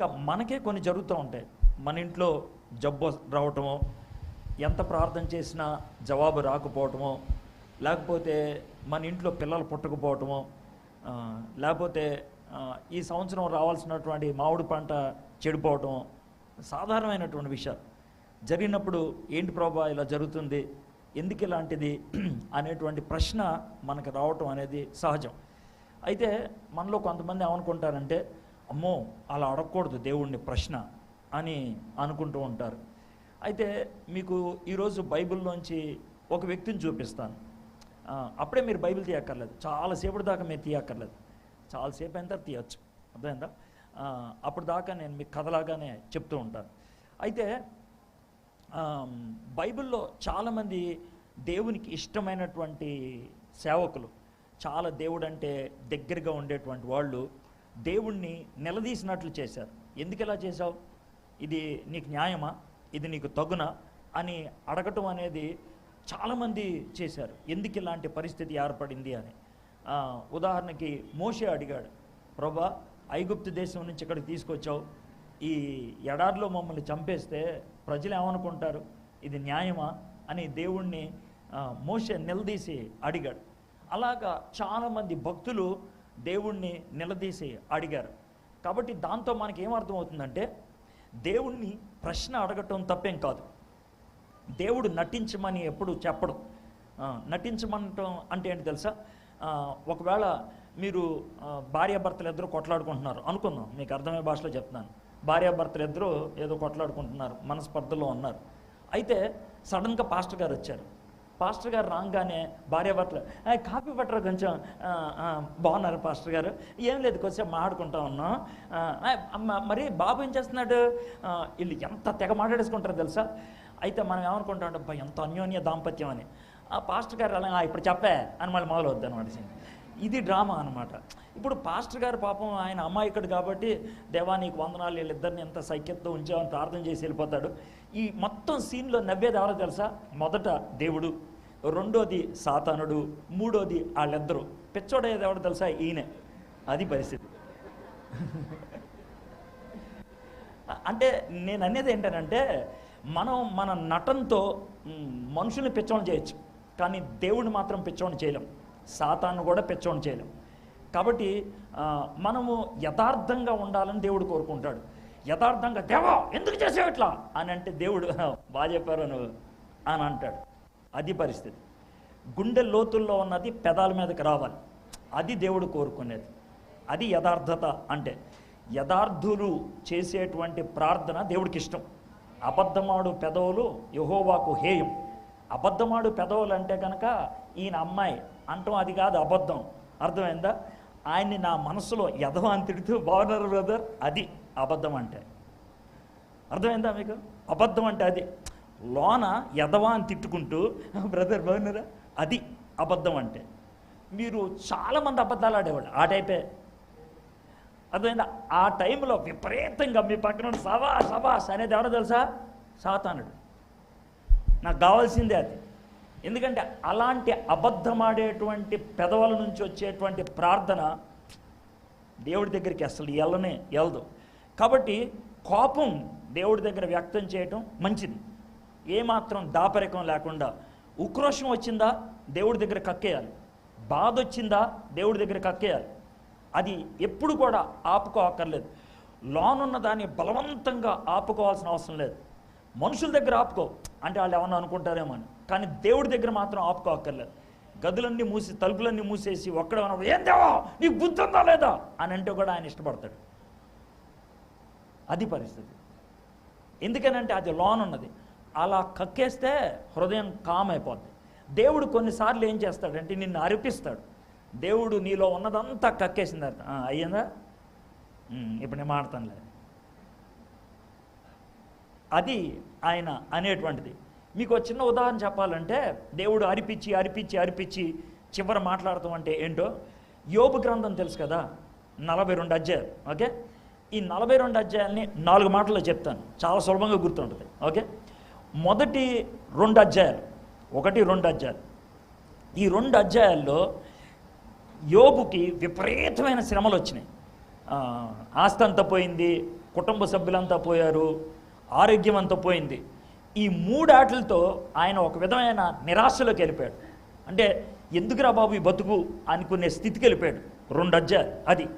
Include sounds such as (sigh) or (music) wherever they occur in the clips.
ఇంకా మనకే కొన్ని జరుగుతూ ఉంటాయి. మన ఇంట్లో జబ్బు రావటమో ఎంత ప్రార్థన చేసినా జవాబు రాకపోవటమో లేకపోతే మన ఇంట్లో పిల్లలు పుట్టకపోవటమో లేకపోతే ఈ సంవత్సరం రావాల్సినటువంటి మామిడి పంట చెడిపోవటం సాధారణమైనటువంటి విషయాలు. జరిగినప్పుడు ఏంటి ప్రభా ఇలా జరుగుతుంది? ఎందుకు ఇలాంటిది? (clears throat) అనేటువంటి ప్రశ్న మనకు రావటం అనేది సహజం. అయితే మనలో కొంతమంది ఏమనుకుంటారంటే అమ్మో అలా అడగకూడదు దేవుణ్ణి ప్రశ్న అని అనుకుంటూ ఉంటారు. అయితే మీకు ఈరోజు బైబిల్లోంచి ఒక వ్యక్తిని చూపిస్తాను. అప్పుడే మీరు బైబిల్ తీయక్కర్లేదు. చాలాసేపటి దాకా మీరు తీయక్కర్లేదు. చాలాసేపు అయిన తర్వాత తీయచ్చు. అర్థమైందా? అప్పుడు దాకా నేను మీకు కథలాగానే చెప్తూ ఉంటాను. అయితే బైబిల్లో చాలామంది దేవునికి ఇష్టమైనటువంటి సేవకులు చాలా దేవుడు అంటే దగ్గరగా ఉండేటువంటి వాళ్ళు దేవుణ్ణి నిలదీసినట్లు చేశారు. ఎందుకు ఇలా చేశావు? ఇది నీకు న్యాయమా? ఇది నీకు తగునా? అని అడగటం అనేది చాలామంది చేశారు. ఎందుకు ఇలాంటి పరిస్థితి ఏర్పడింది అని. ఉదాహరణకి మోషే అడిగాడు ప్రభా ఐగుప్తు దేశం నుంచి ఇక్కడికి తీసుకొచ్చావు. ఈ ఎడారిలో మమ్మల్ని చంపేస్తే ప్రజలు ఏమనుకుంటారు? ఇది న్యాయమా? అని దేవుణ్ణి ఆ, మోషే నిలదీసి అడిగాడు. అలాగా చాలామంది భక్తులు దేవుణ్ణి నిలదీసి అడిగారు. కాబట్టి దాంతో మనకి ఏమర్థమవుతుందంటే దేవుణ్ణి ప్రశ్న అడగటం తప్పేం కాదు. దేవుడు నటించమని ఎప్పుడు చెప్పడం. నటించమనటం నటించమంటం అంటే ఏంటి తెలుసా? ఒకవేళ మీరు భార్యాభర్తలు ఇద్దరు కొట్లాడుకుంటున్నారు అనుకుందాం మీకు అర్థమయ్యే భాషలో చెప్తున్నాను. భార్యాభర్తలు ఇద్దరు ఏదో కొట్లాడుకుంటున్నారు మనస్పర్ధలో ఉన్నారు. అయితే సడన్గా పాస్టర్ గారు వచ్చారు. పాస్టర్ గారు రాగానే భార్యాభర్తలు "ఏయ్, కాఫీ పట్టరు కొంచెం బాగున్నారు పాస్టర్ గారు? ఏం లేదు కొంచెం మాట్లాడుకుంటా ఉన్నాం. అమ్మ మరి బాబు ఏం చేస్తున్నాడు? వీళ్ళు ఎంత తెగ మాట్లాడేసుకుంటారు తెలుసా? అయితే మనం ఏమనుకుంటాం అంటే ఎంత అన్యోన్య దాంపత్యం అని. ఆ పాస్టర్ గారు అలా ఇప్పుడు చెప్పే అని మళ్ళీ మొదలవుద్ది అనమాట ఇది డ్రామా అనమాట ఇప్పుడు పాస్టర్ గారు పాపం ఆయన అమాయకుడు కాబట్టి దేవా నీకు వందనాలు వీళ్ళిద్దరిని ఎంత సైక్యతతో ఉంచామని ప్రార్థన చేసి వెళ్ళిపోతాడు. ఈ మొత్తం సీన్లో నవ్వేది ఎవరో తెలుసా? మొదట దేవుడు. రెండోది సాతానుడు మూడోది వాళ్ళిద్దరూ. పిచ్చోడేది ఎవడో తెలుసా? ఈయనే. అది పరిస్థితి. అంటే నేను అనేది ఏంటంటే మనం మన నటనతో మనుషుల్ని పిచ్చోని చేయొచ్చు. కానీ దేవుడిని మాత్రం పిచ్చోని చేయలేం. సాతాను కూడా పిచ్చోని చేయలేం. కాబట్టి మనము యథార్థంగా ఉండాలని దేవుడు కోరుకుంటాడు. యథార్థంగా దేవా ఎందుకు చేసావు ఇట్లా? అని అంటే దేవుడు బాగా చెప్పారు నువ్వు. అని అంటాడు. అది పరిస్థితి. గుండె లోతుల్లో ఉన్నది పెదాల మీదకి రావాలి. అది దేవుడు కోరుకునేది. అది యథార్థత అంటే యథార్థులు చేసేటువంటి ప్రార్థన దేవుడికి ఇష్టం అబద్ధమాడు పెదవులు యహోవాకు హేయం. అబద్ధమాడు పెదవులు అంటే కనుక ఈయన అమ్మాయి అంటాం అది కాదు అబద్ధం. అర్థమైందా? ఆయన్ని నా మనసులో యథవాన్ని అని తిడుతూ బాగున్నారు బ్రదర్. అది అబద్ధం అంటే. అర్థమైందా మీకు? అబద్ధం అంటే అది. లోన ఎదవా అని తిట్టుకుంటూ బ్రదర్ బాగున్నారా? అది అబద్ధం అంటే. మీరు చాలామంది అబద్ధాలు ఆడేవాళ్ళు ఆ టైపే. అర్థమైందా? ఆ టైంలో విపరీతంగా మీ పక్కన సభా సభాస్ అనేది ఎవరో తెలుసా? సాతానుడు. నాకు కావాల్సిందే అది. ఎందుకంటే అలాంటి అబద్ధమాడేటువంటి పెదవుల నుంచి వచ్చేటువంటి ప్రార్థన దేవుడి దగ్గరికి అసలు వెళ్ళనే వెళ్ళదు కాబట్టి కోపం దేవుడి దగ్గర వ్యక్తం చేయటం మంచిది. ఏమాత్రం దాపరికం లేకుండా ఉక్రోషం వచ్చిందా? దేవుడి దగ్గర కక్కేయాలి. బాధ వచ్చిందా? దేవుడి దగ్గర కక్కేయాలి. అది ఎప్పుడు కూడా ఆపుకో అక్కర్లేదు లోనున్న దాన్ని బలవంతంగా ఆపుకోవాల్సిన అవసరం లేదు. మనుషుల దగ్గర ఆపుకో. అంటే వాళ్ళు ఏమన్నా అనుకుంటారేమో అని. కానీ దేవుడి దగ్గర మాత్రం ఆపుకో అక్కర్లేదు గదులన్నీ మూసి తలుపులన్నీ మూసేసి ఒక్కడ ఏం దేవా? నీకు బుద్ధి ఉందా లేదా? అని అంటే కూడా ఆయన ఇష్టపడతాడు. అది పరిస్థితి. ఎందుకనంటే అది లోన్ ఉన్నది అలా కక్కేస్తే హృదయం కామ్ అయిపోద్ది దేవుడు కొన్నిసార్లు ఏం చేస్తాడంటే నిన్ను అరిపిస్తాడు. దేవుడు నీలో ఉన్నదంతా కక్కేసింది అర్థం. అయ్యిందా? ఇప్పుడు నేను మాడతానులే అది ఆయన అనేటువంటిది. మీకు ఒక చిన్న ఉదాహరణ చెప్పాలంటే దేవుడు అరిపించి అరిపించి అరిపించి చివర మాట్లాడతాం అంటే ఏంటో? యోపు గ్రంథం తెలుసు కదా? నలభై రెండు అధ్యాయాలు ఓకే? ఈ నలభై రెండు అధ్యాయాల్ని నాలుగు మాటల్లో చెప్తాను. చాలా సులభంగా గుర్తుంటుంది. ఓకే? మొదటి రెండు అధ్యాయాలు. ఒకటి రెండు అధ్యాయాలు. ఈ రెండు అధ్యాయాల్లో యోగుకి విపరీతమైన శ్రమలు వచ్చినాయి. ఆస్తి అంతా పోయింది కుటుంబ సభ్యులంతా పోయారు ఆరోగ్యం అంతా పోయింది. ఈ మూడు ఆటలతో ఆయన ఒక విధమైన నిరాశలోకి వెళ్ళిపోయాడు. అంటే ఎందుకురా బాబు ఈ బతుకు అనుకునే స్థితికి వెళ్ళిపోయాడు. రెండు అధ్యాయాలు. అది.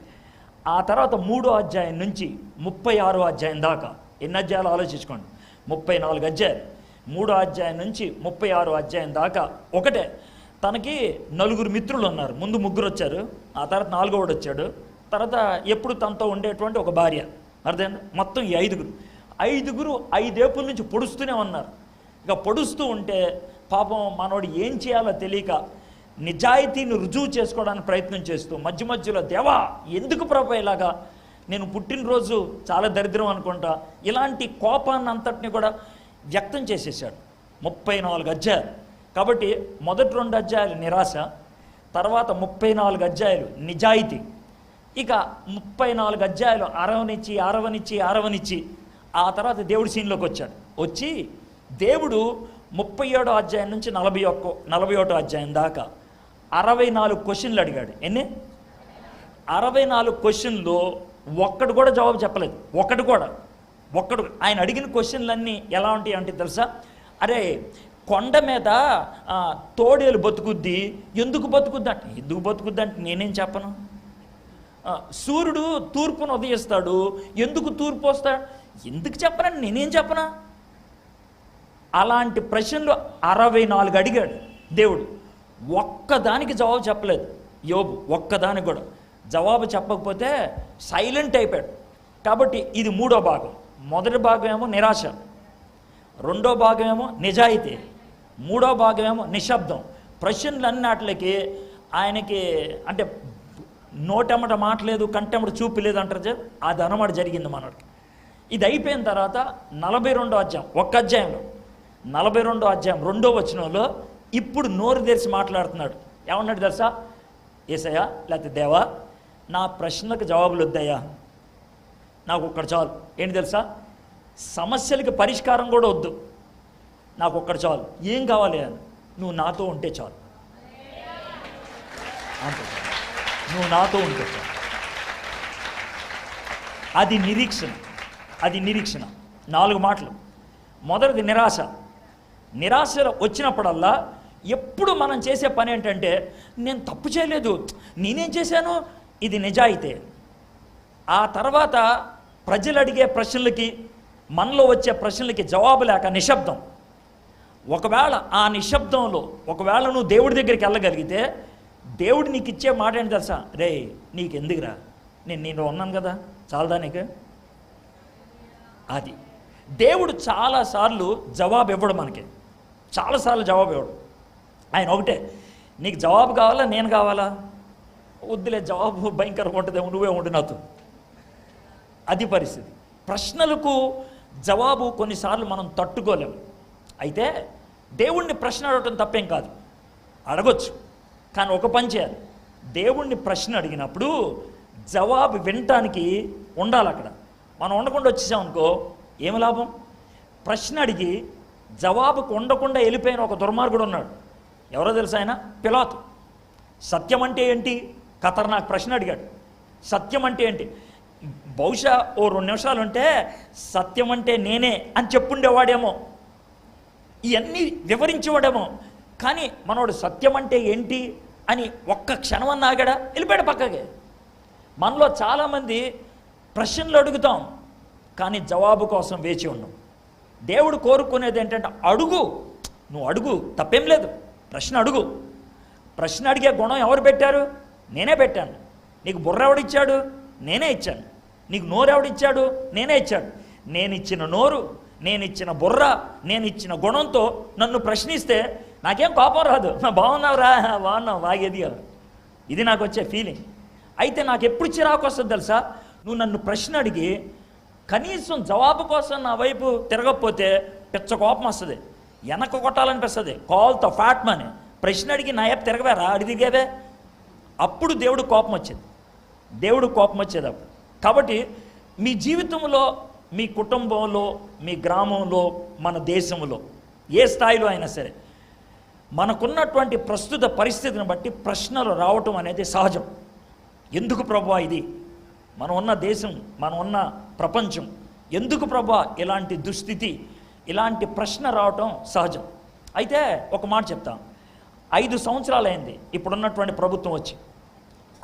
ఆ తర్వాత మూడో అధ్యాయం నుంచి ముప్పై ఆరో అధ్యాయం దాకా. ఎన్ని అధ్యాయాలు ఆలోచించుకోండి. ముప్పై నాలుగు అధ్యాయం. మూడో అధ్యాయం నుంచి ముప్పై ఆరో అధ్యాయం దాకా ఒకటే. తనకి నలుగురు మిత్రులు ఉన్నారు. ముందు ముగ్గురు వచ్చారు. ఆ తర్వాత నాలుగోడు వచ్చాడు. తర్వాత ఎప్పుడు తనతో ఉండేటువంటి ఒక భార్య. అర్థం మొత్తం ఈ ఐదుగురు. ఐదుగురు ఐదేపుల నుంచి పొడుస్తూనే ఉన్నారు. ఇక పొడుస్తూ ఉంటే పాపం మనోడు ఏం చేయాలో తెలియక నిజాయితీని రుజువు చేసుకోవడానికి ప్రయత్నం చేస్తూ మధ్య మధ్యలో దేవా ఎందుకు ప్రభు ఇలాగా? నేను పుట్టినరోజు చాలా దరిద్రం అనుకుంటా. ఇలాంటి కోపాన్ని అంతటిని కూడా వ్యక్తం చేసేసాడు ముప్పై నాలుగు అధ్యాయాలు. కాబట్టి మొదటి రెండు అధ్యాయాలు నిరాశ తర్వాత ముప్పై నాలుగు అధ్యాయాలు నిజాయితీ. ఇక ముప్పై నాలుగు అధ్యాయాలు అరవనిచ్చి అరవనిచ్చి అరవనిచ్చి ఆ తర్వాత దేవుడి సీన్లోకి వచ్చాడు. వచ్చి దేవుడు ముప్పై ఏడో అధ్యాయం నుంచి నలభై ఒక్క నలభై ఒకటో అధ్యాయం దాకా అరవై నాలుగు క్వశ్చన్లు అడిగాడు. ఎన్ని? అరవై నాలుగు క్వశ్చన్లు ఒక్కడు కూడా జవాబు చెప్పలేదు. ఒక్కడు కూడా. ఒక్కడు. ఆయన అడిగిన క్వశ్చన్లన్నీ ఎలా ఉంటాయి అంటే తెలుసా? అరే కొండ మీద తోడేలు బతుకుద్ది. ఎందుకు బతుకుద్ది అంటే. ఎందుకు బతుకుద్ది అంటే? నేనేం చెప్పను? సూర్యుడు తూర్పును ఉదయిస్తాడు. ఎందుకు తూర్పు వస్తాడు? ఎందుకు చెప్పనండి నేనేం చెప్పనా? అలాంటి ప్రశ్నలు అరవై నాలుగు అడిగాడు దేవుడు. ఒక్కదానికి జవాబు చెప్పలేదు. యోబు ఒక్కదానికి కూడా. జవాబు చెప్పకపోతే సైలెంట్ అయిపోయాడు. కాబట్టి ఇది మూడో భాగం. మొదటి భాగం ఏమో నిరాశ. రెండో భాగం ఏమో నిజాయితీ. మూడో భాగం ఏమో నిశ్శబ్దం. ప్రశ్నలన్నిటికి ఆయనకి అంటే నోటెమ్మట మాటలేదు కంటెమ్మట చూపు లేదు అంటారు సార్ అది అనమాట జరిగింది మనకి ఇది అయిపోయిన తర్వాత నలభై రెండో అధ్యాయం ఒక్క అధ్యాయంలో నలభై రెండో అధ్యాయం రెండో వచనంలో ఇప్పుడు నోరు తెరిచి మాట్లాడుతున్నాడు. ఏమన్నాడు తెలుసా? ఏసయ్యా లేకపోతే దేవా నా ప్రశ్నలకు జవాబులు వద్దయ్యా నాకు ఒక్కడు చాలు. ఏంటి తెలుసా? సమస్యలకి పరిష్కారం కూడా వద్దు. నాకు ఒక్కడు చాలు. ఏం కావాలి అని. నువ్వు నాతో ఉంటే చాలు. అంతే. నువ్వు నాతో ఉంటే చాలు. అది నిరీక్షణ. అది నిరీక్షణ. నాలుగు మాటలు. మొదటిది నిరాశ. నిరాశ వచ్చినప్పుడల్లా ఎప్పుడు మనం చేసే పని ఏంటంటే నేను తప్పు చేయలేదు. నేనేం చేశాను? ఇది నిజాయితే. ఆ తర్వాత ప్రజలు అడిగే ప్రశ్నలకి మనలో వచ్చే ప్రశ్నలకి జవాబు లేక నిశ్శబ్దం. ఒకవేళ ఆ నిశ్శబ్దంలో ఒకవేళ నువ్వు దేవుడి దగ్గరికి వెళ్ళగలిగితే దేవుడు నీకు ఇచ్చే మాట ఏంటి తెలుసా? రే నీకు ఎందుకురా నేను నేను ఉన్నాను కదా. చాలదా నీకు? అది. దేవుడు చాలాసార్లు జవాబు ఇవ్వడు మనకి. చాలాసార్లు జవాబు ఇవ్వడు. ఆయన ఒకటే నీకు జవాబు కావాలా? నేను కావాలా? వద్దులే జవాబు భయంకరంగా ఉంటుందేమో నువ్వే ఉండు నాతో. అది పరిస్థితి. ప్రశ్నలకు జవాబు కొన్నిసార్లు మనం తట్టుకోలేము అయితే దేవుణ్ణి ప్రశ్న అడగటం తప్పేం కాదు. అడగొచ్చు కానీ ఒక పని చేయాలి. దేవుణ్ణి ప్రశ్న అడిగినప్పుడు జవాబు వినటానికి ఉండాలి అక్కడ. మనం ఉండకుండా వచ్చేసామనుకో ఏమి లాభం? ప్రశ్న అడిగి జవాబుకు ఉండకుండా వెళ్ళిపోయిన ఒక దుర్మార్గుడు ఉన్నాడు. ఎవరో తెలుసా ఆయన? పిలాతు. సత్యం అంటే ఏంటి? ఖతర్నాక్ ప్రశ్న అడిగాడు. సత్యం అంటే ఏంటి? బహుశా ఓ రెండు నిమిషాలు ఉంటే సత్యం అంటే నేనే అని చెప్పుండేవాడేమో. ఇవన్నీ వివరించేవాడేమో. కానీ మనోడు సత్యం అంటే ఏంటి అని ఒక్క క్షణం అన్నా ఆగాడా? వెళ్ళిపోయాడు పక్కకి. మనలో చాలామంది ప్రశ్నలు అడుగుతాం కానీ జవాబు కోసం వేచి ఉన్నాం దేవుడు కోరుకునేది ఏంటంటే అడుగు. నువ్వు అడుగు తప్పేం లేదు. ప్రశ్న అడుగు. ప్రశ్న అడిగే గుణం ఎవరు పెట్టారు? నేనే పెట్టాను. నీకు బుర్ర ఎవడిచ్చాడు? నేనే ఇచ్చాను. నీకు నోరు ఎవడిచ్చాడు? నేనే ఇచ్చాడు నేను ఇచ్చిన నోరు నేను ఇచ్చిన బుర్ర నేను ఇచ్చిన గుణంతో నన్ను ప్రశ్నిస్తే నాకేం కోపం రాదు. బాగున్నావురా బాగున్నావు బాగేది ఇది నాకు వచ్చే ఫీలింగ్ అయితే నాకు ఎప్పుడు చిరాకు వస్తుంది తెలుసా? నువ్వు నన్ను ప్రశ్న అడిగి కనీసం జవాబు కోసం నా వైపు తిరగకపోతే పిచ్చ కోపం వస్తుంది. వెనక కొట్టాలనిపిస్తుంది. కాల్తో ఫ్యాట్ మని ప్రశ్న అడిగి నా వైపు తిరగవేరా? అడిగిగేవే అప్పుడు దేవుడు కోపం వచ్చేది. దేవుడు కోపం వచ్చేది అప్పుడు. కాబట్టి మీ జీవితంలో మీ కుటుంబంలో మీ గ్రామంలో మన దేశంలో ఏ స్థాయిలో అయినా సరే మనకున్నటువంటి ప్రస్తుత పరిస్థితిని బట్టి ప్రశ్నలు రావటం అనేది సహజం. ఎందుకు ప్రభా ఇది? మనం ఉన్న దేశం మనం ఉన్న ప్రపంచం. ఎందుకు ప్రభా ఇలాంటి దుస్థితి ఇలాంటి ప్రశ్న రావటం సహజం? అయితే ఒక మాట చెప్తాను. ఐదు సంవత్సరాలైంది. ఇప్పుడున్నటువంటి ప్రభుత్వం వచ్చి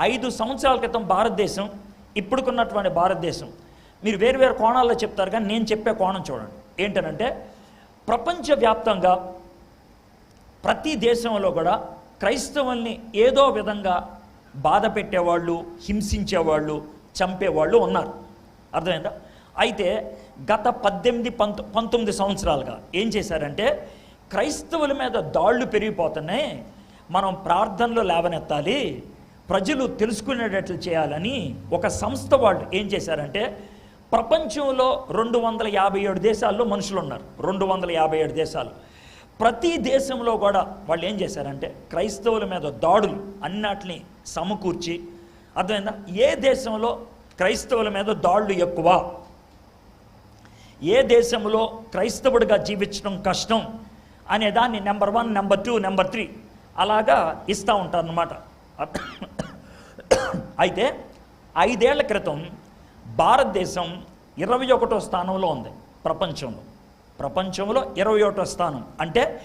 ఐదు సంవత్సరాల క్రితం భారతదేశం ఇప్పుడుకున్నటువంటి భారతదేశం. మీరు వేరు వేరు కోణాల్లో చెప్తారు కానీ నేను చెప్పే కోణం చూడండి. ఏంటనంటే ప్రపంచవ్యాప్తంగా ప్రతి దేశంలో కూడా క్రైస్తవుల్ని ఏదో విధంగా బాధ పెట్టేవాళ్ళు హింసించేవాళ్ళు చంపేవాళ్ళు ఉన్నారు. అర్థమైందా? అయితే గత పద్దెనిమిది పంతొ పంతొమ్మిది సంవత్సరాలుగా ఏం చేశారంటే క్రైస్తవుల మీద దాళ్ళు పెరిగిపోతున్నాయి. మనం ప్రార్థనలు లేవనెత్తాలి. ప్రజలు తెలుసుకునేటట్లు చేయాలని ఒక సంస్థ వాళ్ళు ఏం చేశారంటే ప్రపంచంలో రెండు వందల యాభై ఏడు దేశాల్లో మనుషులు ఉన్నారు. రెండు వందల యాభై ఏడు దేశాలు. ప్రతి దేశంలో కూడా వాళ్ళు ఏం చేశారంటే క్రైస్తవుల మీద దాడులు అన్నిటిని సమకూర్చి అర్థమైందా? ఏ దేశంలో క్రైస్తవుల మీద దాడులు ఎక్కువ ఏ దేశంలో క్రైస్తవుడిగా జీవించడం కష్టం అనే దాన్ని number one number two number three అలాగా ఇస్తూ ఉంటారనమాట అయితే ఐదేళ్ళ క్రితం భారతదేశం ఇరవై ఒకటో స్థానంలో ఉంది ప్రపంచంలో. ప్రపంచంలో ఇరవై ఒకటో స్థానం. అంటే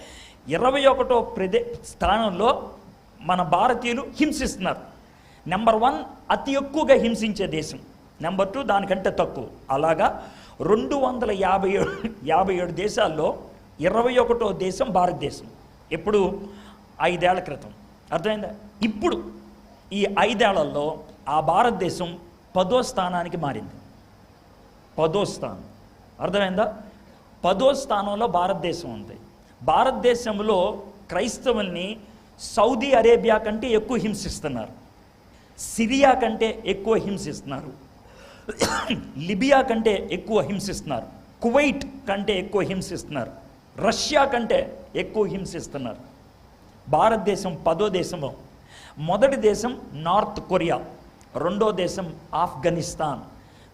ఇరవై ఒకటో ప్రదే స్థానంలో మన భారతీయులు హింసిస్తున్నారు. నెంబర్ వన్ అతి ఎక్కువగా హింసించే దేశం. నెంబర్ టూ దానికంటే తక్కువ. అలాగా రెండు వందల యాభై ఏడు యాభై ఏడు దేశాల్లో ఇరవై ఒకటో దేశం భారతదేశం. ఎప్పుడు? ఐదేళ్ళ క్రితం. అర్థమైందా? ఇప్పుడు ఈ ఐదేళ్ళలో ఆ భారతదేశం పదో స్థానానికి మారింది. పదో స్థానం. అర్థమైందా? పదో స్థానంలో భారతదేశం ఉంది. భారతదేశంలో క్రైస్తవుల్ని సౌదీ అరేబియా కంటే ఎక్కువ హింసిస్తున్నారు. సిరియా కంటే ఎక్కువ హింసిస్తున్నారు. లిబియా కంటే ఎక్కువ హింసిస్తున్నారు. కువైట్ కంటే ఎక్కువ హింసిస్తున్నారు. రష్యా కంటే ఎక్కువ హింసిస్తున్నారు. భారతదేశం పదో దేశము. మొదటి దేశం నార్త్ కొరియా రెండో దేశం ఆఫ్ఘనిస్తాన్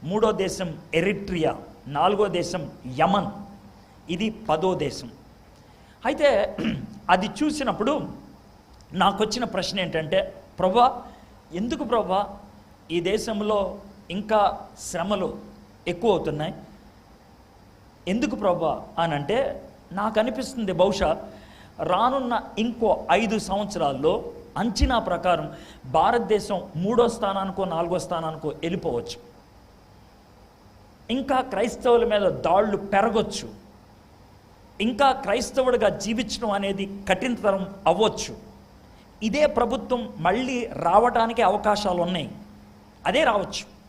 మూడో దేశం ఎరిట్రియా నాలుగో దేశం యమన్. ఇది పదో దేశం. అయితే (clears throat) అది చూసినప్పుడు నాకు వచ్చిన ప్రశ్న ఏంటంటే ప్రభా ఎందుకు ప్రభా ఈ దేశంలో ఇంకా శ్రమలు ఎక్కువ అవుతున్నాయి? ఎందుకు ప్రభా? అని అంటే నాకు అనిపిస్తుంది బహుశా రానున్న ఇంకో ఐదు సంవత్సరాల్లో అంచనా ప్రకారం భారతదేశం మూడో స్థానానికో నాలుగో స్థానానికో వెళ్ళిపోవచ్చు. ఇంకా క్రైస్తవుల మీద దాళ్ళు పెరగొచ్చు. ఇంకా క్రైస్తవుడిగా జీవించడం అనేది కఠినతరం అవ్వచ్చు. ఇదే ప్రభుత్వం మళ్ళీ రావడానికి అవకాశాలు ఉన్నాయి. అదే రావచ్చు.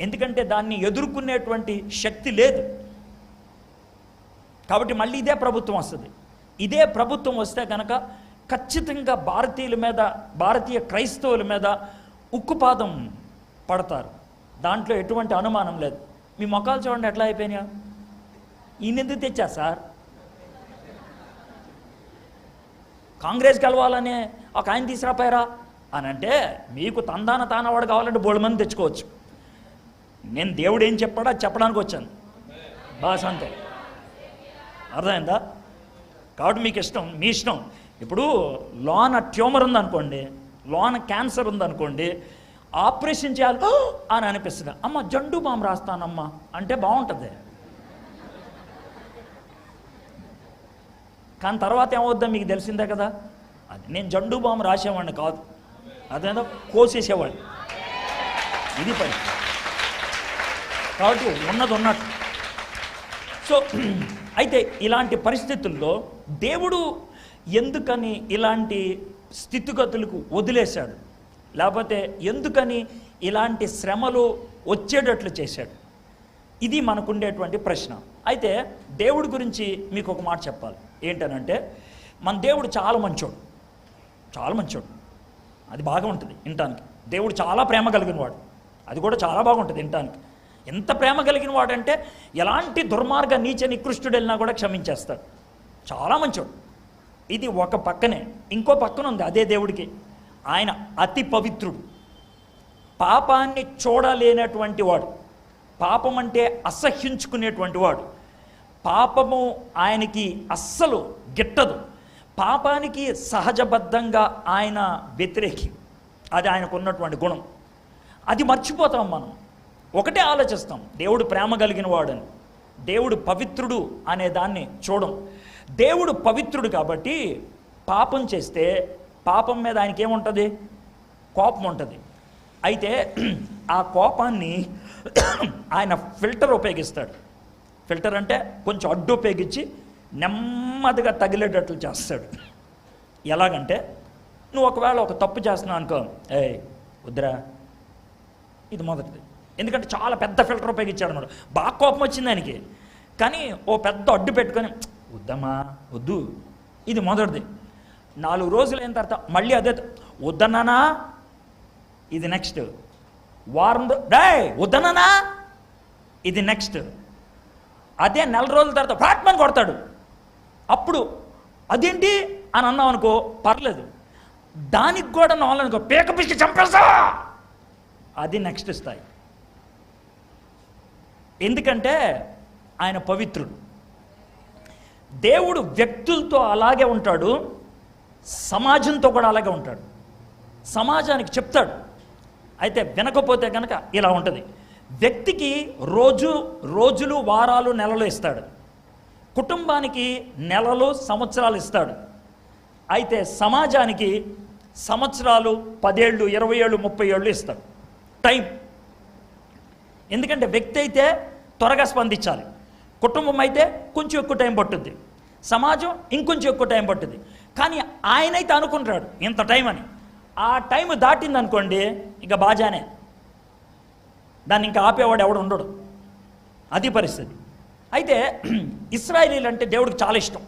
ఎందుకంటే దాన్ని ఎదుర్కొనేటువంటి శక్తి లేదు. కాబట్టి మళ్ళీ ఇదే ప్రభుత్వం వస్తుంది. ఇదే ప్రభుత్వం వస్తే కనుక ఖచ్చితంగా భారతీయుల మీద భారతీయ క్రైస్తవుల మీద ఉక్కుపాదం పడతారు. దాంట్లో ఎటువంటి అనుమానం లేదు. మీ మొఖాలు చూడండి ఎట్లా అయిపోయినాయా. ఈయన ఎందుకు తెచ్చా సార్? కాంగ్రెస్ గెలవాలనే ఒక ఆయన తీసుకురాపోయారా? అని అంటే మీకు తందాన తానవాడు కావాలంటే బోడు మంది తెచ్చుకోవచ్చు. నేను దేవుడు ఏం చెప్పాడో చెప్పడానికి వచ్చాను. బాస్ అంతే అర్థమైందా? కాబట్టి మీకు ఇష్టం మీ ఇష్టం ఇప్పుడు లోన ట్యూమర్ ఉందనుకోండి లోన క్యాన్సర్ ఉందనుకోండి ఆపరేషన్ చేయాలి అని అనిపిస్తుంది. అమ్మ జండు బామ్ రాస్తానమ్మా. అంటే బాగుంటుంది. కానీ తర్వాత ఏమవుద్దా మీకు తెలిసిందే కదా? అది నేను జండు బామ్ రాసేవాడిని కాదు. అదేదో కోసేసేవాడిని. ఇది పని. కాబట్టి ఉన్నది ఉన్నట్టు. సో అయితే ఇలాంటి పరిస్థితుల్లో దేవుడు ఎందుకని ఇలాంటి స్థితిగతులకు వదిలేశాడు? లేకపోతే ఎందుకని ఇలాంటి శ్రమలు వచ్చేటట్లు చేశాడు? ఇది మనకుండేటువంటి ప్రశ్న. అయితే దేవుడి గురించి మీకు ఒక మాట చెప్పాలి. ఏంటనంటే మన దేవుడు చాలా మంచోడు. చాలా మంచోడు. అది బాగా ఉంటుంది వినటానికి. దేవుడు చాలా ప్రేమ కలిగిన వాడు అది కూడా చాలా బాగుంటుంది వినటానికి. ఎంత ప్రేమ కలిగిన వాడంటే ఎలాంటి దుర్మార్గ నీచ నికృష్టుడు వెళ్ళినా కూడా క్షమించేస్తాడు. చాలా మంచోడు. ఇది ఒక పక్కనే. ఇంకో పక్కన ఉంది అదే దేవుడికి. ఆయన అతి పవిత్రుడు. పాపాన్ని చూడలేనటువంటి వాడు. పాపం అంటే అసహ్యించుకునేటువంటి వాడు. పాపము ఆయనకి అస్సలు గిట్టదు. పాపానికి సహజబద్ధంగా ఆయన వ్యతిరేకి. అది ఆయనకు ఉన్నటువంటి గుణం. అది మర్చిపోతాం మనం. ఒకటే ఆలోచిస్తాం. దేవుడు ప్రేమ కలిగిన వాడని. దేవుడు పవిత్రుడు అనే దాన్ని చూడం. దేవుడు పవిత్రుడు కాబట్టి పాపం చేస్తే పాపం మీద ఆయనకి ఏముంటుంది? కోపం ఉంటుంది. అయితే ఆ కోపాన్ని ఆయన ఫిల్టర్ ఉపయోగిస్తాడు. ఫిల్టర్ అంటే కొంచెం అడ్డు ఉపయోగించి నెమ్మదిగా తగిలేటట్లు చేస్తాడు. ఎలాగంటే నువ్వు ఒకవేళ ఒక తప్పు చేస్తున్నావు అనుకో ఏయ్ వద్దురా. ఇది మొదటిది. ఎందుకంటే చాలా పెద్ద ఫిల్టర్ ఉపయోగించాడు అన్నాడు. బాగా కోపం వచ్చింది ఆయనకి. కానీ ఓ పెద్ద అడ్డు పెట్టుకొని వద్దమ్మా వద్దు. ఇది మొదటిది. నాలుగు రోజులు అయిన తర్వాత మళ్ళీ అదే వద్దన్నానా ఇది నెక్స్ట్. వారం రో- వద్దన్నానా ఇది నెక్స్ట్. అదే నెల రోజుల తర్వాత ఫ్రాట్మన్ కొడతాడు. అప్పుడు అదేంటి? అని అన్నాం అనుకో పర్లేదు. దానికి కూడా నాలనుకో పీక పిచ్చి చంపేస్తా అది నెక్స్ట్ స్థాయి. ఎందుకంటే ఆయన పవిత్రుడు. దేవుడు వ్యక్తులతో అలాగే ఉంటాడు సమాజంతో కూడా అలాగే ఉంటాడు. సమాజానికి చెప్తాడు. అయితే వినకపోతే కనుక ఇలా ఉంటుంది. వ్యక్తికి రోజు రోజులు వారాలు నెలలు ఇస్తాడు. కుటుంబానికి నెలలు సంవత్సరాలు ఇస్తాడు. అయితే సమాజానికి సంవత్సరాలు పదేళ్ళు ఇరవై ఏళ్ళు ముప్పై ఏళ్ళు ఇస్తాడు. టైం. ఎందుకంటే వ్యక్తి అయితే త్వరగా స్పందించాలి. కుటుంబం అయితే కొంచెం ఎక్కువ టైం పట్టుద్ది. సమాజం ఇంకొంచెం ఎక్కువ టైం పట్టుద్ది. కానీ ఆయనైతే అనుకుంటాడు ఇంత టైం అని. ఆ టైం దాటింది అనుకోండి ఇక బాజానే. దాన్ని ఇంకా ఆపేవాడు ఎవడు ఉండడు. అది పరిస్థితి. అయితే (clears throat) ఇస్రాయలీలు అంటే దేవుడికి చాలా ఇష్టం.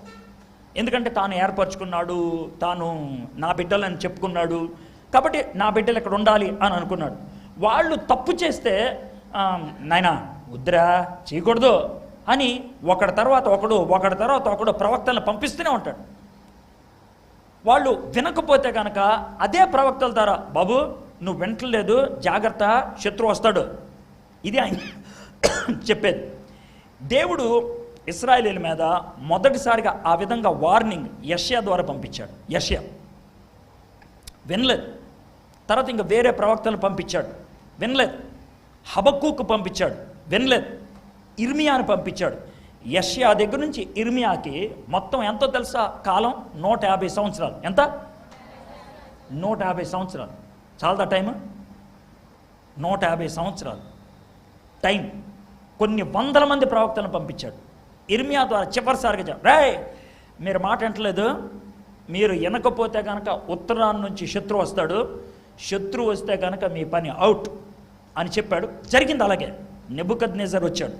ఎందుకంటే తాను ఏర్పరచుకున్నాడు తాను నా బిడ్డలని చెప్పుకున్నాడు. కాబట్టి నా బిడ్డలు ఇక్కడ ఉండాలి అని అనుకున్నాడు. వాళ్ళు తప్పు చేస్తే నాయనా వద్దురా చేయకూడదు అని ఒకడి తర్వాత ఒకడు ఒకడి తర్వాత ఒకడు ప్రవక్తలను పంపిస్తూనే ఉంటాడు. వాళ్ళు వినకపోతే కనుక అదే ప్రవక్తల ద్వారా బాబు నువ్వు వింటలేదు జాగ్రత్త శత్రువు వస్తాడు. ఇది ఆయన (coughs) చెప్పేది. దేవుడు ఇస్రాయలీల మీద మొదటిసారిగా ఆ విధంగా వార్నింగ్ యష్యా ద్వారా పంపించాడు. యష్యా. వినలేదు. తర్వాత ఇంకా వేరే ప్రవక్తలను పంపించాడు. వినలేదు. హబక్కుకు పంపించాడు. వినలేదు. ఇర్మియాను పంపించాడు. యష్యా దగ్గర నుంచి ఇర్మియాకి మొత్తం ఎంతో తెలుసా? కాలం నూట యాభై సంవత్సరాలు. ఎంత? నూట యాభై సంవత్సరాలు. చాలదా టైం నూట యాభై సంవత్సరాలు. టైం. కొన్ని వందల మంది ప్రవక్తలను పంపించాడు. ఇర్మియా ద్వారా చివరిసారిగా చెప్ప రే మీరు మాట వింటలేదు మీరు వినకపోతే కనుక ఉత్తరాన్ని నుంచి శత్రువు వస్తాడు. శత్రువు వస్తే కనుక మీ పని అవుట్. అని చెప్పాడు. జరిగింది అలాగే. నెబుకద్నేజర్ వచ్చాడు.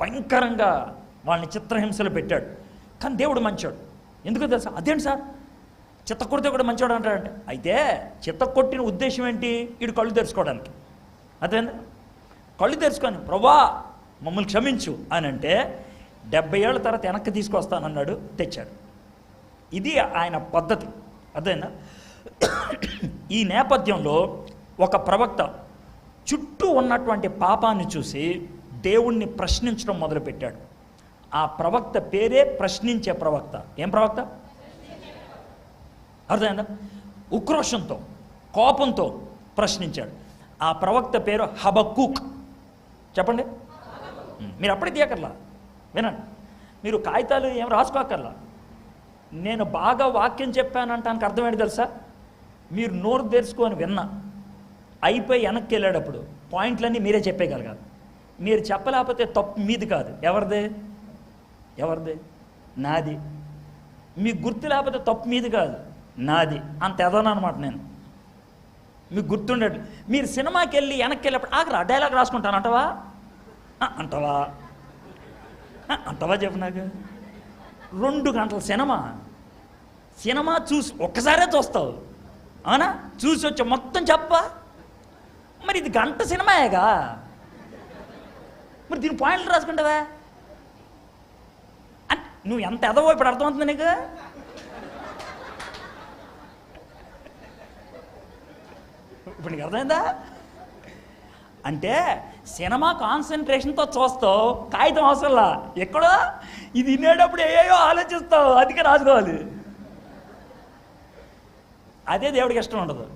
భయంకరంగా వాళ్ళని చిత్రహింసలు పెట్టాడు. కానీ దేవుడు మంచాడు. ఎందుకు తెలుసా? అదేంటి సార్? చిత్తకొడితే కూడా మంచివాడు అంటాడంటే అయితే చిత్తకొట్టిన ఉద్దేశం ఏంటి? వీడు కళ్ళు తెరుచుకోవడానికి. అదేందా కళ్ళు తెరుచుకొని ప్రభా మమ్మల్ని క్షమించు అని అంటే డెబ్బై ఏళ్ళ తర్వాత వెనక్కి తీసుకొస్తానన్నాడు తెచ్చాడు. ఇది ఆయన పద్ధతి. అదేనా ఈ నేపథ్యంలో ఒక ప్రవక్త చుట్టూ ఉన్నటువంటి పాపాన్ని చూసి దేవుణ్ణి ప్రశ్నించడం మొదలుపెట్టాడు. ఆ ప్రవక్త పేరే ప్రశ్నించే ప్రవక్త. ఏం ప్రవక్త? అర్థమైందా? ఉక్రోషంతో కోపంతో ప్రశ్నించాడు. ఆ ప్రవక్త పేరు హబక్కూక్. చెప్పండి. మీరు అప్పుడే తీయకర్లా వినండి. మీరు కాగితాలు ఏం రాసుకోకర్లా నేను బాగా వాక్యం చెప్పానంటానికి అర్థమేంటి తెలుసా? మీరు నోరు తెరుచుకొని విన్నా. అయిపోయి వెనక్కి వెళ్ళేటప్పుడు పాయింట్లన్నీ మీరే చెప్పేయగలగాలి మీరు చెప్పలేకపోతే తప్పు మీది కాదు. ఎవరిదే? ఎవరిది? నాది. మీకు గుర్తు లేకపోతే తప్పు మీది కాదు. నాది. అంత ఎదనమాట నేను. మీకు గుర్తుండడు మీరు సినిమాకి వెళ్ళి వెనక్కి వెళ్ళేప్పుడు ఆగరా డైలాగ్ రాసుకుంటాను అంటవా? అంటవా? అంటవా చెప్పు నాకు. రెండు గంటల సినిమా. సినిమా చూసి ఒక్కసారే చూస్తావు. అవునా? చూసి వచ్చి మొత్తం చెప్పా. మరి ఇది గంట సినిమాయేగా? మరి దీని పాయింట్లు రాసుకుంటావా? నువ్వు ఎంత ఎదవో ఇప్పుడు అర్థమవుతుంది నీకు? ఇప్పుడు నీకు అర్థమైందా? అంటే సినిమా కాన్సన్ట్రేషన్తో చూస్తావు కాగితం అవసరంలా ఎక్కడో? ఇది వినేటప్పుడు ఏయో ఆలోచిస్తావు అందుకే రాసుకోవాలి. అదే దేవుడికి ఇష్టం ఉండదు.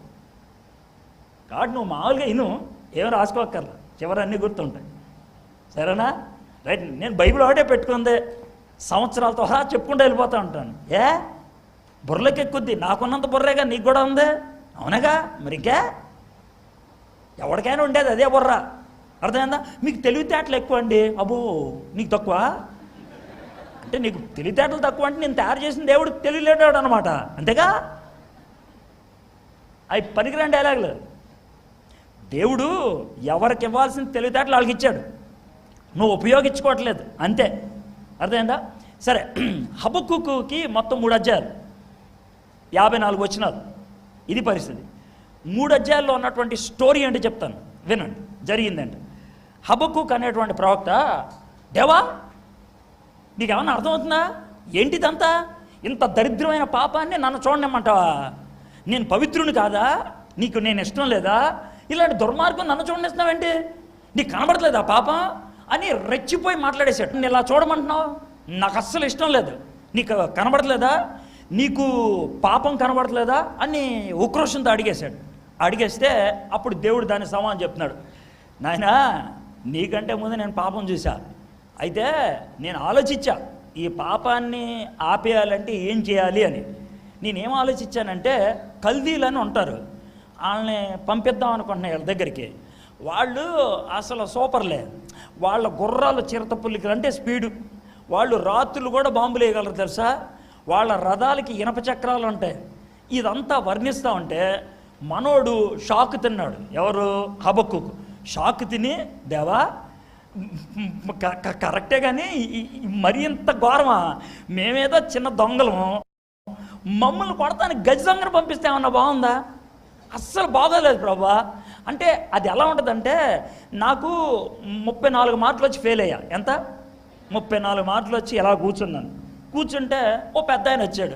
కాబట్టి నువ్వు మామూలుగా ఇను ఏం రాసుకోక్కర్లా. చివరి అన్నీ గుర్తుంటాయి. సరేనా? రైట్ నేను బైబిల్ ఒకటే పెట్టుకుంది సంవత్సరాలతో హా చెప్పుకుంటూ వెళ్ళిపోతూ ఉంటాను. ఏ? బుర్రలకెక్కుద్ది. నాకున్నంత బుర్రేగా నీకు కూడా ఉంది? అవునగా? మరి ఎవరికైనా ఉండేది అదే బుర్ర. అర్థమైందా? మీకు తెలివితేటలు ఎక్కువ అండి. అబ్బో నీకు తక్కువ? అంటే నీకు తెలివితేటలు తక్కువ అంటే నేను తయారు చేసిన దేవుడు తెలియలేడాడు అనమాట అంతేగా? అవి పనికిరాని డైలాగులు. దేవుడు ఎవరికి ఇవ్వాల్సిన తెలివితేటలు వాళ్ళకి ఇచ్చాడు. నువ్వు ఉపయోగించుకోవట్లేదు. అంతే. అర్థమైందా? సరే (clears throat) హబక్కుకి మొత్తం మూడు అధ్యాయాలు. యాభై నాలుగు వచ్చినారు ఇది పరిస్థితి. మూడు అధ్యాయాల్లో ఉన్నటువంటి స్టోరీ ఏంటి చెప్తాను. వినండి. జరిగిందండి. హబక్కుక్ అనేటువంటి ప్రవక్త దేవా నీకు ఏమన్నా అర్థమవుతుందా? ఏంటిదంతా? ఇంత దరిద్రమైన పాపాన్ని నన్ను చూడనిమ్మంటావా? నేను పవిత్రుని కాదా? నీకు నేను ఇష్టం లేదా? ఇలాంటి దుర్మార్గం నన్ను చూడనిస్తున్నావేంటి? నీకు కనబడట్లేదా పాపం? అని రెచ్చిపోయి మాట్లాడేశాడు. నేను ఇలా చూడమంటున్నావు? నాకు అస్సలు ఇష్టం లేదు. నీకు కనబడట్లేదా? నీకు పాపం కనబడట్లేదా? అని ఉక్రోషంతో అడిగేశాడు. అడిగేస్తే అప్పుడు దేవుడు దాని సమానం చెప్తున్నాడు. నాయనా నీకంటే ముందు నేను పాపం చూసా అయితే నేను ఆలోచించా ఈ పాపాన్ని ఆపేయాలంటే ఏం చేయాలి అని. నేనేం ఆలోచించానంటే కల్దీలని ఉంటారు. వాళ్ళని పంపిద్దాం అనుకుంటున్నాయి వీళ్ళ దగ్గరికి. వాళ్ళు అసలు సూపర్లే వాళ్ళ గుర్రాలు చిరతపుల్లికలు అంటే స్పీడు. వాళ్ళు రాత్రులు కూడా బాంబులు వేయగలరు తెలుసా? వాళ్ళ రథాలకి ఇనప చక్రాలు ఉంటాయి. ఇదంతా వర్ణిస్తూ ఉంటే మనోడు షాక్ తిన్నాడు. ఎవరు? హబక్కు షాక్ తిని దేవా క- కరెక్టే కానీ మరి ఇంత ఘోరమా? మేమేదో చిన్న దొంగలము మమ్మల్ని కొడతానికి గజ దొంగను పంపిస్తే ఏమన్నా బాగుందా? అస్సలు బాగోలేదు ప్రభా. అంటే అది ఎలా ఉంటుందంటే నాకు ముప్పై నాలుగు మార్కులు వచ్చి ఫెయిల్ అయ్యా. ఎంత? ముప్పై నాలుగు మార్కులు వచ్చి ఎలా కూర్చున్నాను? కూర్చుంటే ఓ పెద్ద ఆయన వచ్చాడు.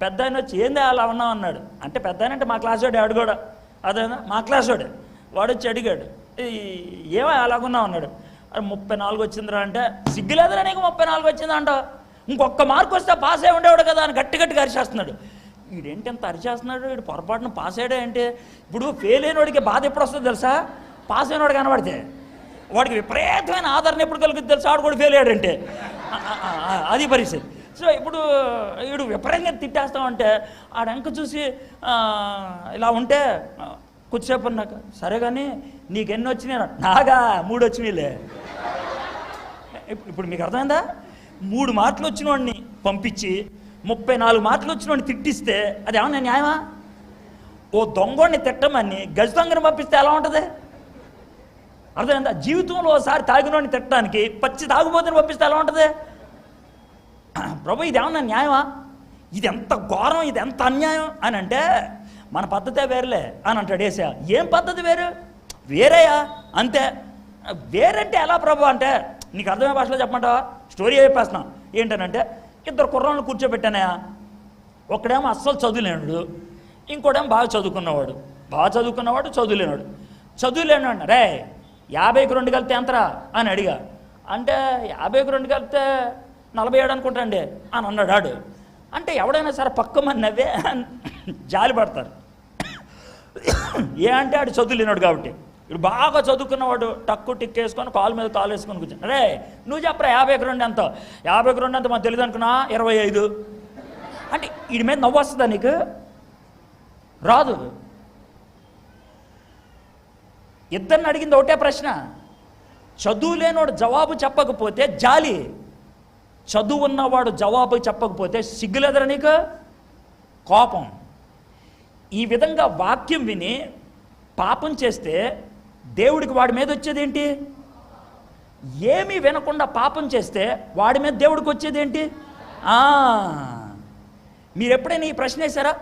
పెద్ద ఆయన వచ్చి ఏంది అలా ఉన్నావు? అన్నాడు. అంటే పెద్ద ఆయన అంటే మా క్లాస్ వాడు ఆడు కూడా. అదేనా? మా క్లాస్ వాడు. వాడు వచ్చి అడిగాడు "ఈ, ఏమో అలాగున్నావు అన్నాడు. అరే ముప్పై నాలుగు వచ్చిందిరా అంటే సిగ్గులేదురా నీకు ముప్పై నాలుగు వచ్చిందా అంట ఇంకొక మార్క్ వస్తే పాస్ అయి ఉండేవాడు కదా అని గట్టి గట్టిగా అరిచేస్తున్నాడు. వీడేంటి ఎంత అరిచేస్తున్నాడు వీడు పొరపాటున పాస్ అయ్యాడే అంటే ఇప్పుడు ఫెయిల్ అయినోడికి బాధ ఎప్పుడు వస్తుంది తెలుసా? పాస్ అయినోడు కనబడితే. వాడికి విపరీతమైన ఆదరణ ఎప్పుడు కలుగుతుంది తెలుసా? ఆడు కూడా ఫెయిల్ అయ్యాడంటే. అది పరిస్థితి. సో ఇప్పుడు వీడు విపరీతంగా తిట్టేస్తామంటే ఆడంక చూసి ఇలా ఉంటే కొద్దిసేపు నాకు సరే కానీ నీకెన్ని వచ్చినాయి? నాగా మూడు వచ్చినాయిలే. ఇప్పుడు ఇప్పుడు మీకు అర్థమైందా? మూడు మార్కులు వచ్చిన వాడిని పంపించి ముప్పై నాలుగు మార్కులు వచ్చిన వాడిని తిట్టిస్తే అది ఏమన్నా న్యాయమా? ఓ దొంగని తిట్టమని గజ దొంగని పంపిస్తే ఎలా ఉంటుంది? అర్థమైందా? జీవితంలో ఒకసారి తాగినోడిని తిట్టడానికి పచ్చి తాగుబోతుని పంపిస్తే ఎలా ఉంటుంది? ప్రభు ఇది ఏమన్నా న్యాయమా? ఇది ఎంత ఘోరం ఇది ఎంత అన్యాయం అని అంటే మన పద్ధతే వేరులే అని అంటాడు ఏసా ఏం పద్ధతి వేరు? వేరేయా? అంతే. వేరంటే ఎలా ప్రభు అంటే నీకు అర్థమయ్యే భాషలో చెప్పమంటావా? స్టోరీ చెప్పేస్తున్నాం ఏంటనంటే ఇద్దరు కుర్రాళ్ళు కూర్చోబెట్టానయా ఒకడేమో అస్సలు చదువులేనుడు ఇంకోటేమో బాగా చదువుకున్నవాడు. బాగా చదువుకున్నవాడు చదువులేనాడు. చదువులేనాడు రే యాభైకి రెండు కలిపితే ఎంతరా? అని అడిగా. అంటే యాభైకి రెండు కలిపితే నలభై ఏడు అనుకుంటాండి అని అన్నాడు ఆడు అంటే ఎవడైనా సరే పక్క మంది నవ్వే జాలి పడతారు. ఏ అంటే ఆడు చదువులేనాడు కాబట్టి. ఇప్పుడు బాగా చదువుకున్నవాడు టక్కు టిక్ వేసుకొని కాలు మీద కాలు వేసుకొని కూర్చొని రే నువ్వు చెప్పరా యాభైకి రెండు ఎంత యాభైకి రెండు ఎంత మాకు తెలియదు అనుకున్నా? ఇరవై ఐదు. అంటే వీడి మీద నవ్వు వస్తుందా నీకు? రాదు ఇద్దరిని అడిగింది ఒకటే ప్రశ్న. చదువు లేనివాడు జవాబు చెప్పకపోతే జాలి. చదువు ఉన్నవాడు జవాబు చెప్పకపోతే సిగ్గులేదరా నీకు? కోపం. ఈ విధంగా వాక్యం విని పాపం చేస్తే దేవుడికి వాడి మీద వచ్చేది ఏంటి ఏమీ వినకుండా పాపం చేస్తే వాడి మీద దేవుడికి వచ్చేది ఏంటి ఆ, మీరు ఎప్పుడైనా ఈ ప్రశ్న వేశారా?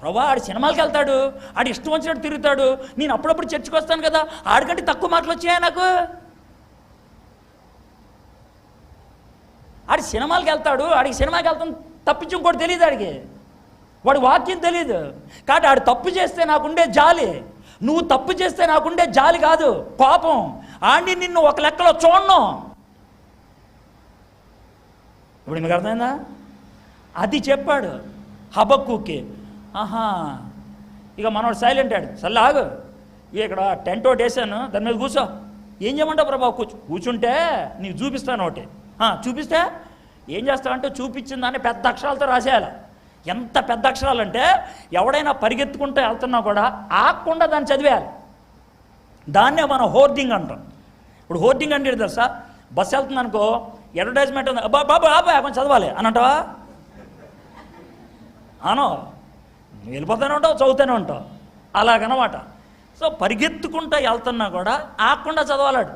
ప్రభా ఆడు సినిమాలకు వెళ్తాడు ఆడు ఇష్టం వచ్చినట్టు తిరుగుతాడు నేను అప్పుడప్పుడు చర్చకు వస్తాను కదా ఆడికంటే తక్కువ మార్కులు వచ్చాయా నాకు? ఆడి సినిమాలకు వెళ్తాడు ఆడికి సినిమాకి వెళ్తాం తప్పించి ఇంకోటి తెలియదు ఆడికి. వాడి వాక్యం తెలియదు కాబట్టి ఆడు తప్పు చేస్తే నాకుండే జాలి. నువ్వు తప్పు చేస్తే నాకుండే జాలి కాదు కోపం. ఆండి నిన్ను ఒక లెక్కలో చూడను. ఇప్పుడు మీకు అర్థమైందా? అది చెప్పాడు హబక్కుకి. ఆహా ఇక మనోడు సైలెంట్ ఆడు సల్లాగు ఇక ఇక్కడ టెంట్ ఒకటి వేసాను దాని మీద కూర్చో. ఏం చేయమంటావు ప్రభా కూర్చు. కూర్చుంటే నీకు చూపిస్తాను ఒకటి. చూపిస్తే ఏం చేస్తావంటే చూపించిందని పెద్ద అక్షరాలతో రాసేయాలి. ఎంత పెద్ద అక్షరాలు అంటే ఎవడైనా పరిగెత్తుకుంటూ వెళ్తున్నా కూడా ఆగకుండా దాన్ని చదివేయాలి. దాన్నే మనం హోర్డింగ్ అంటాం. ఇప్పుడు హోర్డింగ్ అంటే తెలుసా? బస్సు వెళ్తుంది అనుకో అడ్వర్టైజ్మెంట్ ఉంది. బాబు బాబా కొంచెం చదవాలి. అని అంటావా? అను వెళ్ళిపోతూనే ఉంటావు చదువుతూనే ఉంటావు. అలాగనమాట. సో పరిగెత్తుకుంటా వెళ్తున్నా కూడా ఆకుండా చదవాలాడు.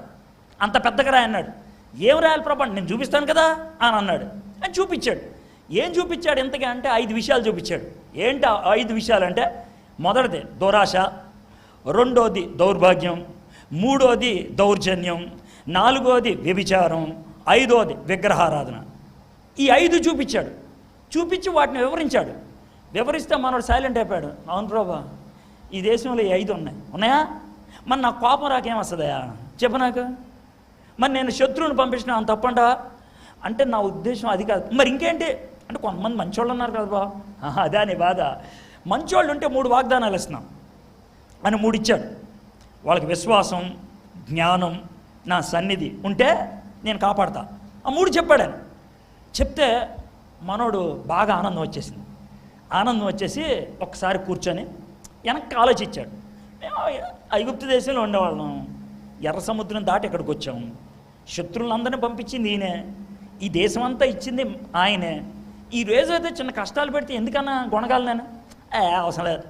అంత పెద్దగా రాయన్నాడు. ఏం రాయాలి ప్రభా? నేను చూపిస్తాను కదా? అని అన్నాడు. అని చూపించాడు. ఏం చూపించాడు ఇంతగా అంటే ఐదు విషయాలు చూపించాడు. ఏంటి ఐదు విషయాలు అంటే మొదటిది దురాశ రెండోది దౌర్భాగ్యం మూడోది దౌర్జన్యం నాలుగోది వ్యభిచారం ఐదోది విగ్రహారాధన. ఈ ఐదు చూపించాడు. చూపించి వాటిని వివరించాడు. వివరిస్తే మనోడు సైలెంట్ అయిపోయాడు. అవును ప్రభా ఈ దేశంలో ఈ ఐదు ఉన్నాయి. ఉన్నాయా? మరి నా కోపం రాకేం వస్తుందయా చెప్పు నాకు. మరి నేను శత్రువుని పంపించిన అంత తప్పంటా అంటే నా ఉద్దేశం అది కాదు. మరి ఇంకేంటి? అంటే కొంతమంది మంచోళ్ళు ఉన్నారు కదా బా ఆహా, అదే నీ బాధ. మంచోళ్ళు ఉంటే మూడు వాగ్దానాలు ఇస్తున్నాం. అని మూడు ఇచ్చాడు. వాళ్ళకి విశ్వాసం జ్ఞానం నా సన్నిధి ఉంటే నేను కాపాడతా. ఆ మూడు చెప్పాడని చెప్తే మనోడు బాగా ఆనందం వచ్చేసింది. ఆనందం వచ్చేసి ఒకసారి కూర్చొని వెనక్కి ఆలోచించాడు. మేము ఐగుప్తు దేశంలో ఉండేవాళ్ళం. ఎర్ర సముద్రం దాటి ఇక్కడికి వచ్చాము శత్రువులందరినీ పంపించింది ఈయనే. ఈ దేశం అంతా ఇచ్చింది ఆయనే. ఈ రోజు అయితే చిన్న కష్టాలు పెడితే ఎందుకన్నా కొనగాలి నేను? ఏ అవసరం లేదు.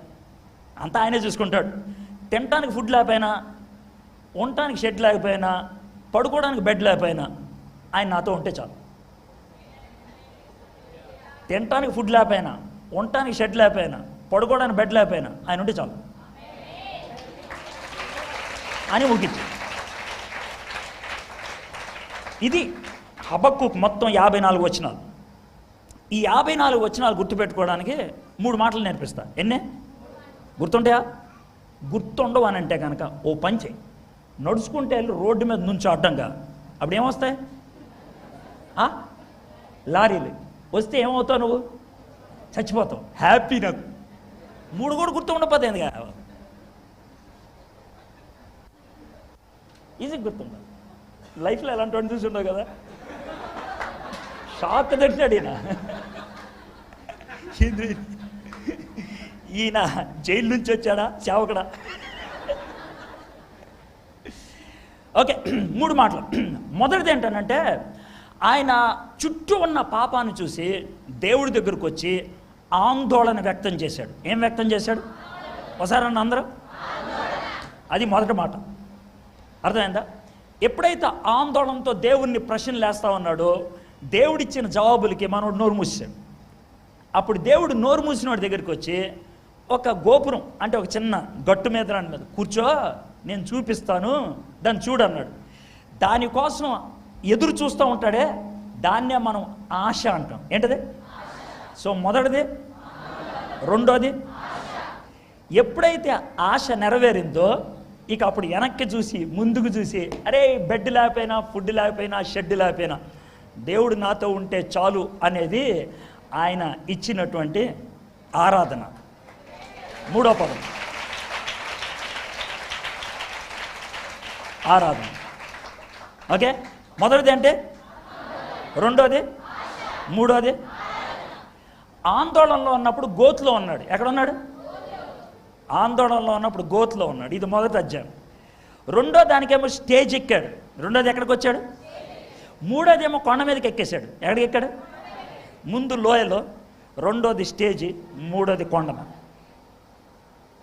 అంతా ఆయనే చూసుకుంటాడు. తినటానికి ఫుడ్ లేకపోయినా ఉండటానికి షెడ్ లేకపోయినా పడుకోవడానికి బెడ్ లేకపోయినా ఆయన నాతో ఉంటే చాలు. తినటానికి ఫుడ్ లేకపోయినా ఉండటానికి షెడ్ లేకపోయినా పడుకోవడానికి బెడ్ లేకపోయినా ఆయన ఉంటే చాలు. అని ముగించి. ఇది హబక్కు మొత్తం యాభై నాలుగు వచ్చినాలు ఈ యాభై నాలుగు వచనాలు గుర్తుపెట్టుకోవడానికి మూడు మాటలు నేర్పిస్తా. ఎన్నే? గుర్తుంటాయా? గుర్తుండవు అని అంటే కనుక ఓ పంచే నడుచుకుంటే వెళ్ళి రోడ్డు మీద నుంచి అడ్డంగా. అప్పుడు ఏమొస్తాయి? ఆ? లారీలు. వస్తే ఏమవుతావు నువ్వు? చచ్చిపోతావు. హ్యాపీ నాకు. మూడు కూడా గుర్తు ఉండకపోతే ఎందుకు? ఈజీ గుర్తుండదు లైఫ్లో ఎలాంటి వాడిని చూసి ఉండవు కదా? షాక్ తింటాడు ఈయన. ఈయన జైలు నుంచి వచ్చాడా? చావకడా? ఓకే మూడు మాటలు. మొదటిది ఏంటనంటే ఆయన చుట్టూ ఉన్న పాపాన్ని చూసి దేవుడి దగ్గరకు వచ్చి ఆందోళన వ్యక్తం చేశాడు. ఏం వ్యక్తం చేశాడు? ఒకసారి అన్న అందరూ? అది మొదటి మాట. అర్థమైందా? ఎప్పుడైతే ఆందోళనతో దేవుణ్ణి ప్రశ్నలు వేస్తా ఉన్నాడో దేవుడిచ్చిన జవాబులకి మనోడు నోరు మూసాడు అప్పుడు దేవుడు నోరు మూసిన వాడి దగ్గరికి వచ్చి ఒక గోపురం అంటే ఒక చిన్న గట్టు మీద దాని మీద కూర్చో నేను చూపిస్తాను దాన్ని చూడన్నాడు దానికోసం ఎదురు చూస్తూ ఉంటాడే దాన్నే మనం ఆశ అంటాం. ఏంటది? సో మొదటిది రెండోది ఎప్పుడైతే ఆశ నెరవేరిందో ఇక అప్పుడు వెనక్కి చూసి ముందుకు చూసి అరే బెడ్ లేకపోయినా ఫుడ్ లేకపోయినా షెడ్ లేకపోయినా దేవుడు నాతో ఉంటే చాలు అనేది ఆయన ఇచ్చినటువంటి ఆరాధన. మూడో పదం. ఆరాధన. ఓకే? మొదటిది అంటే? రెండోది? మూడోది? ఆందోళనలో ఉన్నప్పుడు గోతులో ఉన్నాడు. ఎక్కడ ఉన్నాడు ఆందోళనలో ఉన్నప్పుడు గోతులో ఉన్నాడు. ఇది మొదటి అధ్యాయం. రెండో దానికేమో స్టేజ్ ఎక్కాడు. రెండోది ఎక్కడికి వచ్చాడు మూడోదేమో కొండ మీదకి ఎక్కేశాడు. ఎక్కడికి ఎక్కాడు? ముందు లోయలో రెండోది స్టేజి మూడోది కొండమ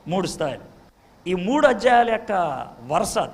మూడు స్థాయిలు. ఈ మూడు అధ్యాయాల యొక్క వరుస అది.